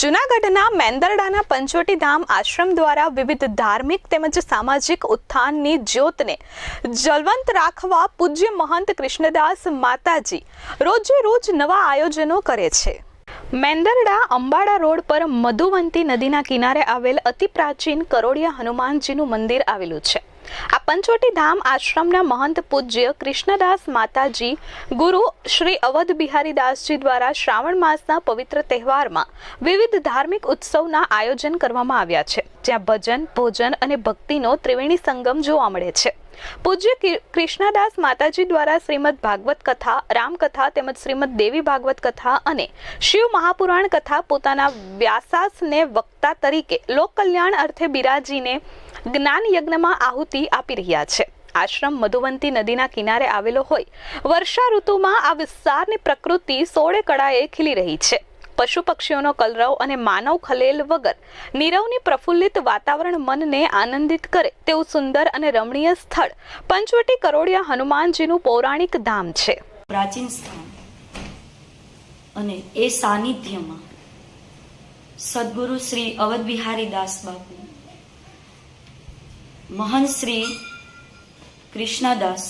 જૂનાગઢના મેંદરડાના પંચવટી ધામ આશ્રમ દ્વારા વિવિધ ધાર્મિક તેમજ સામાજિક ઉત્થાનની જ્યોતને જલવંત રાખવા પૂજ્ય મહંત કૃષ્ણદાસ માતાજી રોજે રોજ નવા આયોજનો કરે છે. મેંદરડા અંબાડા રોડ પર મધુવંતી નદીના કિનારે આવેલ અતિ પ્રાચીન કરોડિયા હનુમાનજીનું મંદિર આવેલું છે. આ પંચવટી ધામ આશ્રમના મહંત પૂજ્ય કૃષ્ણદાસ માતાજી, ગુરુ શ્રી અવધ બિહારી દાસજી દ્વારા શ્રાવણ માસના પવિત્ર તહેવારમાં વિવિધ ધાર્મિક ઉત્સવના આયોજન કરવામાં આવ્યા છે, જ્યાં ભજન, ભોજન અને ભક્તિનો ત્રિવેણી સંગમ જોવા મળે છે. પૂજ્ય કૃષ્ણદાસ માતાજી દ્વારા શ્રીમદ ભાગવત કથા, રામકથા તેમજ શ્રીમદ દેવી ભાગવત કથા અને શિવ મહાપુરાણ કથા પોતાના વ્યાસાસને વક્તા તરીકે લોક કલ્યાણ અર્થે બિરાજીને જ્ઞાન યજ્ઞમાં આહુતિ આપી રહ્યા છે. આશ્રમ મધુવંતી નદીના કિનારે આવેલો હોય. વર્ષા ઋતુમાં આ વિસ્તારની પ્રકૃતિ સોળે કળાએ ખીલી રહી છે. પશુ પક્ષીઓનો કલરવ અને માનવ ખલેલ વગર નીરવની પ્રફુલ્લિત વાતાવરણ મનને આનંદિત કરે તેવું સુંદર અને રમણીય સ્થળ પંચવટી કરોડિયા હનુમાનજીનું પૌરાણિક ધામ છે. પ્રાચીન સ્થાન અને એ સાનિધ્યમાં સદગુરુ શ્રી અવધ બિહારી દાસ બાપુ, મહંત શ્રી કૃષ્ણદાસ,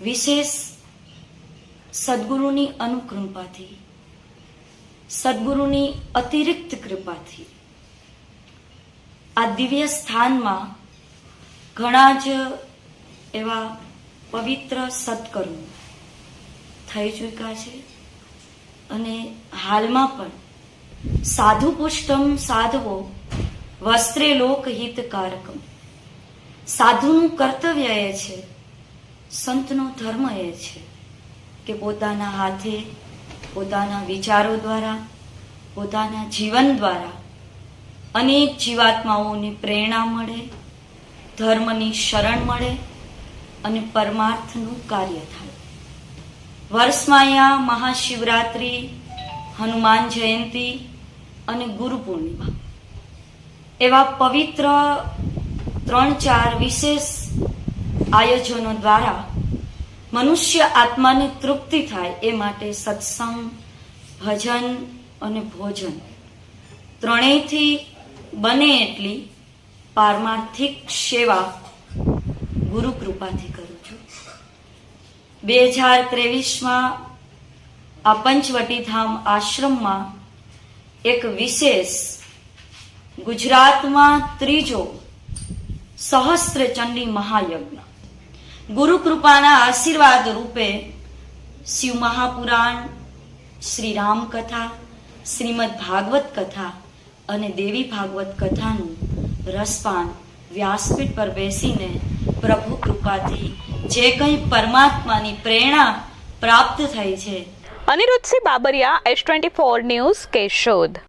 વિશેષ સદગુરુની અનુકૃપાથી સદગુરુની અતિરિક્ત કૃપાથી. આ દિવ્ય સ્થાનમાં ઘણા જ એવા પવિત્ર સત્કર્મો થઈ ચૂક્યા છે અને હાલમાં પણ સાધુ પુષ્ટમ સાધવો વસ્ત્રે લોકહિતકારકમ સાધુનું કર્તવ્ય એ છે, સંતનો ધર્મ એ છે કે પોતાના હાથે પોતાના વિચારો દ્વારા, પોતાના જીવન દ્વારા અનેક જીવાત્માઓને પ્રેરણા મળે, ધર્મની શરણ મળે અને પરમાર્થનું કાર્ય થાય. વર્ષમાં મહાશિવરાત્રિ, હનુમાન જયંતિ અને ગુરુ પૂર્ણિમા. એવા પવિત્ર ત્રણ ચાર વિશેષ આયોજનો દ્વારા મનુષ્ય આત્માને તૃપ્તિ થાય એ માટે સત્સંગ, ભજન અને ભોજન. ત્રણેયથી બને એટલી પારમાર્થિક સેવા ગુરુ કૃપાથી કરું છું. બે હજાર ત્રેવીસમાં આ પંચવટીધામ આશ્રમમાં એક વિશેષ ગુજરાતમાં ત્રીજો સહસ્ત્ર ચંડી મહાયજ્ઞ. ગુરુ કૃપાના આશીર્વાદ રૂપે શિવ મહાપુરાણ, શ્રી રામ કથા શ્રીમદ ભાગવત કથા અને દેવી ભાગવત કથાનું રસપાન વ્યાસપીઠ પર બેસીને પ્રભુ કૃપાથી જે કંઈ પરમાત્માની પ્રેરણા પ્રાપ્ત થઈ છે. Aniruddhsinh Babariya S twenty four news Keshod.